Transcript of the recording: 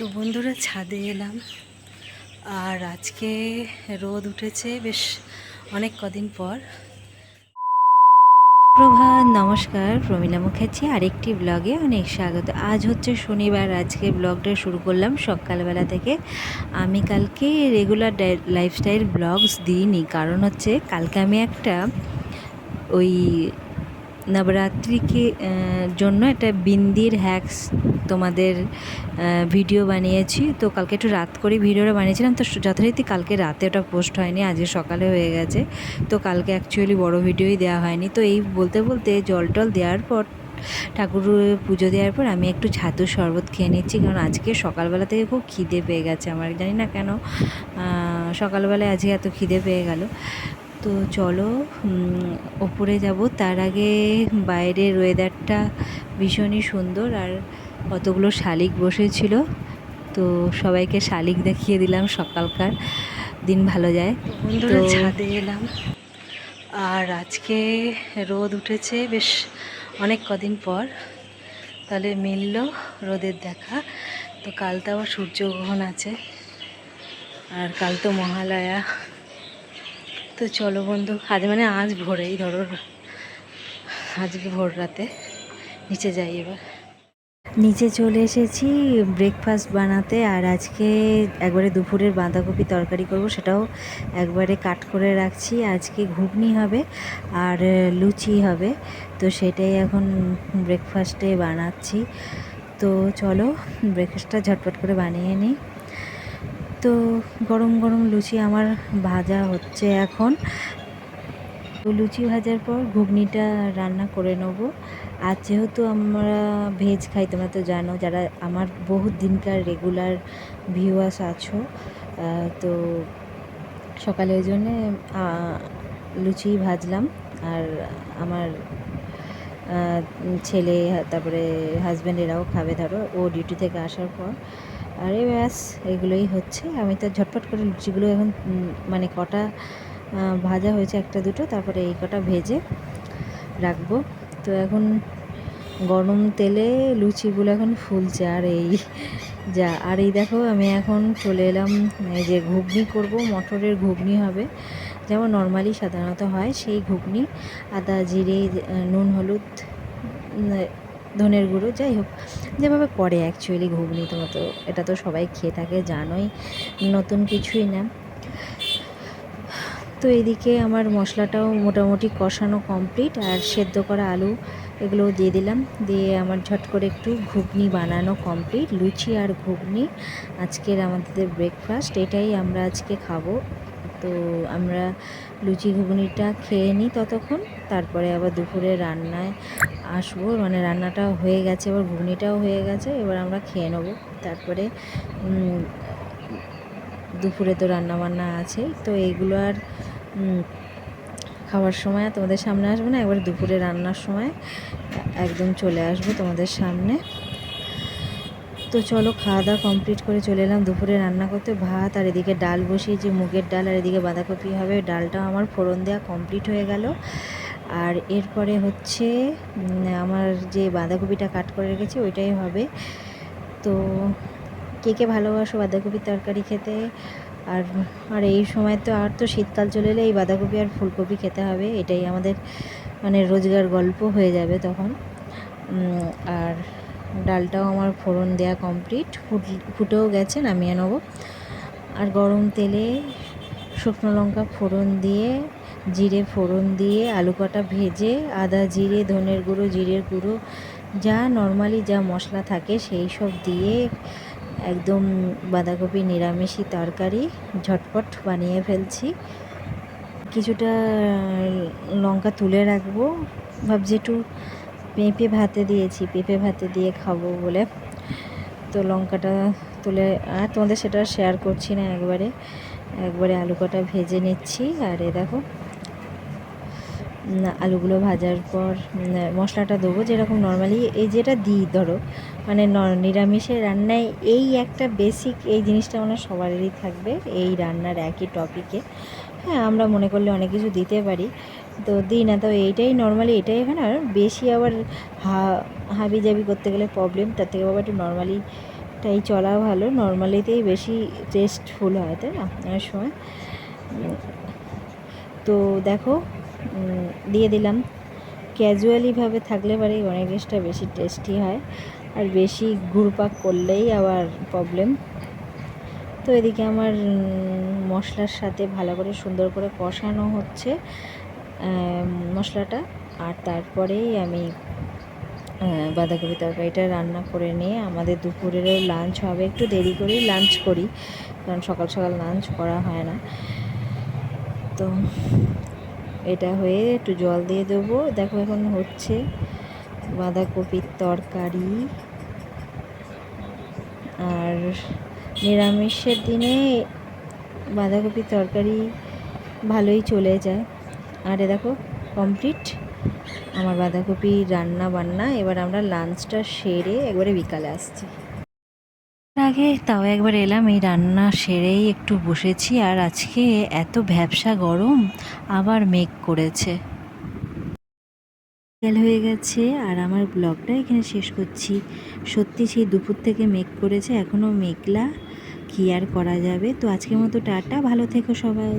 তো বন্ধুরা, ছাদে এলাম। আর আজকে রোদ উঠেছে বেশ অনেক কদিন পর। প্রভাত নমস্কার প্রমিলা মুখার্জি, আরেকটি ব্লগে অনেক স্বাগত। আজ হচ্ছে শনিবার, আজকে ব্লগটা শুরু করলাম সকালবেলা থেকে। আমি কালকে রেগুলার লাইফস্টাইল ব্লগস দিইনি, কারণ হচ্ছে কালকে আমি একটা ওই নবরাত্রিকে জন্য একটা বিন্দির হ্যাক্স তোমাদের ভিডিও বানিয়েছি। তো কালকে একটু রাত করে ভিডিওটা বানিয়েছিলাম। তো যথারীতি কালকে রাতে ওটা পোস্ট হয়নি, আজকে সকালে হয়ে গেছে। তো কালকে অ্যাকচুয়ালি বড় ভিডিওই দেওয়া হয়নি। তো এই বলতে বলতে জল টল দেওয়ার পর, ঠাকুর পুজো দেওয়ার পর আমি একটু ছাতুর শরবত খেয়ে নিচ্ছি। কারণ আজকে সকালবেলা থেকে খুব খিদে পেয়ে গেছে আমার, জানি না কেন। সকালবেলায় আজকে এত খিদে পেয়ে গেল। তো চলো ওপরে যাব। তার আগে বাইরের ওয়েদারটা ভীষণই সুন্দর আর কতগুলো শালিক বসেছিল। তো সবাইকে শালিক দেখিয়ে দিলাম সকালকার। দিন ভালো যায়। বন্ধুরা ছাদে এলাম। আর আজকে রোদ উঠেছে বেশ অনেক কদিন পর। তাহলে মিলল রোদের দেখা। তো কাল তো আবার সূর্যগ্রহণ আছে। আর কাল তো মহালয়া। তো চলো বন্ধু, আজ মানে আজ ভোরেই ধরো। আজকে ভোর রাতে। নিচে যাই এবার। নিচে চলে এসেছি ব্রেকফাস্ট বানাতে, আর আজকে একবারে দুপুরের বাঁধাকপি তরকারি করব, সেটাও একবারে কাট করে রাখছি। আজকে ঘুগনি হবে আর লুচি হবে, তো সেটাই এখন ব্রেকফাস্টে বানাচ্ছি। তো চলো ব্রেকফাস্টটা ঝটপট করে বানিয়ে নিই। তো গরম গরম লুচি আমার ভাজা হচ্ছে এখন। তো লুচি ভাজার পর ঘুগনিটা রান্না করে নেব। আর যেহেতু আমরা ভেজ খাই, তোমরা তো জানো, যারা আমার বহুত দিনকার রেগুলার ভিউয়ার্স আছো তো সকালে ওই জন্যে লুচি ভাজলাম। আর আমার ছেলে, তারপরে হাজব্যান্ড এরাও খাবে, ধরো, ও ডিউটি থেকে আসার পর। আরে ব্যাস, এগুলোই হচ্ছে। আমি তো ঝটপট করে লুচিগুলো এখন মানে কটা ভাজা হয়েছে একটা দুটো, তারপরে এই কটা ভেজে রাখব। তো এখন গরম তেলে লুচিগুলো এখন ফুলছে, আর এই যা, আর এই দেখো আমি এখন চলে এলাম, এই যে ঘুগনি করব, মটরের ঘুগনি হবে। যেমন নর্মালি সাধারণত হয় সেই ঘুগনি, আদা, জিরে নুন, হলুদ ধনের গুঁড়ো, যাই হোক। যেভাবে করে অ্যাকচুয়ালি ঘুগনি তোমার তো এটা তো সবাই খেয়ে থাকে, জানোই, নতুন কিছুই না। তো এদিকে আমার মশলাটাও মোটামুটি কষানো কমপ্লিট আর সেদ্ধ করা আলু এগুলো দিয়ে দিলাম। দিয়ে আমার ঝট করে একটু ঘুগনি বানানো কমপ্লিট লুচি আর ঘুগনি। আজকের আমাদের ব্রেকফাস্ট এটাই আমরা আজকে খাব। তো আমরা লুচি ঘুগনিটা খেয়ে নিই ততক্ষণ। তারপরে আবার দুপুরে রান্নায় আসব। মানে রান্নাটা হয়ে গেছে, এবার ঘুগনিটাও হয়ে গেছে, এবার আমরা খেয়ে নেব। তারপরে দুপুরে তো রান্না বান্না আছে তো এইগুলো আর খাওয়ার সময় তোমাদের সামনে আসব না একবার দুপুরে রান্নার সময় একদম চলে আসব তোমাদের সামনে। তো চলো খাওয়া দাওয়া কমপ্লিট করে চলে এলাম। দুপুরে রান্না করতে ভাত আর এদিকে ডাল বসিয়েছি মুগের ডাল আর এদিকে বাঁধাকপি হবে, ডালটাও আমার ফোড়ন দেওয়া কমপ্লিট হয়ে গেল। আর এরপরে হচ্ছে আমার যে বাঁধাকপিটা কাট করে রেখেছি ওইটাই হবে। তো কে কে ভালোবাসো বাঁধাকপির তরকারি খেতে? আর আর এই সময় তো আর তো শীতকাল চলে এলে এই বাঁধাকপি আর ফুলকপি খেতে হবে, এটাই আমাদের মানে রোজগার গল্প হয়ে যাবে তখন। আর ডালটাও আমার ফোড়ন দেওয়া কমপ্লিট। ফুটেও গেছে, নামিয়ে নেব। আর গরম তেলে শুকনো লঙ্কা ফোড়ন দিয়ে, জিরে ফোড়ন দিয়ে, আলু কটা ভেজে, আদা জিরে, ধনের গুঁড়ো, জিরের গুঁড়ো, যা নর্মালি যা মশলা থাকে সেই সব দিয়ে একদম বাঁধাকপি নিরামিষি তরকারি ঝটপট বানিয়ে ফেলছি। কিছুটা লঙ্কা তুলে রাখব। ভাবছি একটু পেঁপে ভাতে দিয়েছি, পেঁপে ভাতে দিয়ে খাব বলে। তো লঙ্কাটা তুলে, আর তোমাদের সেটা শেয়ার করছি না একবারে। একবারে আলু কটা ভেজে নিচ্ছি, আর এ দেখো আলুগুলো ভাজার পর মশলাটা দেবো যেরকম নর্মালি এই যেটা দিই, ধরো মানে নিরামিষের রান্নায় এই একটা বেসিক এই জিনিসটা মানে সবারই থাকবে, এই রান্নার একই টপিকে হ্যাঁ আমরা মনে করলে অনেক কিছু দিতে পারি, তো দিই না, তো এইটাই নর্মালি এটাই হয় না আর বেশি আবার হা হাবি জাবি করতে গেলে প্রবলেম তার থেকে বাবা একটু নর্মালি টাই চলা ভালো নর্মালিতেই বেশি টেস্টফুল হয়, তাই না? অনেক সময়। তো দেখো দিয়ে দিলাম। ক্যাজুয়ালিভাবে থাকলে পরে অনেক ডিশটা বেশি টেস্টি হয় আর বেশি ঘুরপাক করলেই আবার প্রবলেম তো এদিকে আমার মশলার সাথে ভালো করে সুন্দর করে কষানো হচ্ছে মশলাটা। আর তারপরেই আমি বাঁধাকপি তরকারিটা রান্না করে নিয়ে আমাদের দুপুরেরও লাঞ্চ হবে। একটু দেরি করেই লাঞ্চ করি, কারণ সকাল সকাল লাঞ্চ করা হয় না। তো এটা হয়ে একটু জল দিয়ে দেবো। দেখো এখন হচ্ছে বাঁধাকপির তরকারি। আর নিরামিষের দিনে বাঁধাকপির তরকারি ভালোই চলে যায়। আর এ দেখো কমপ্লিট আমার বাঁধাকপি রান্না বান্না এবার আমরা লাঞ্চটা সেরে একবারে বিকালে আসছি। আগে তাও একবার এলাম, এই রান্না সেরেই একটু বসেছি আর আজকে এত ভ্যাবসা গরম, আবার মেঘ করেছে। বিকেল হয়ে গেছে আর আমার ব্লগটা এখানে শেষ করছি। সত্যি সেই দুপুর থেকে মেঘ করেছে এখনও মেঘলা, কি আর করা যাবে? তো আজকের মতো টাটা, ভালো থেকো সবাই।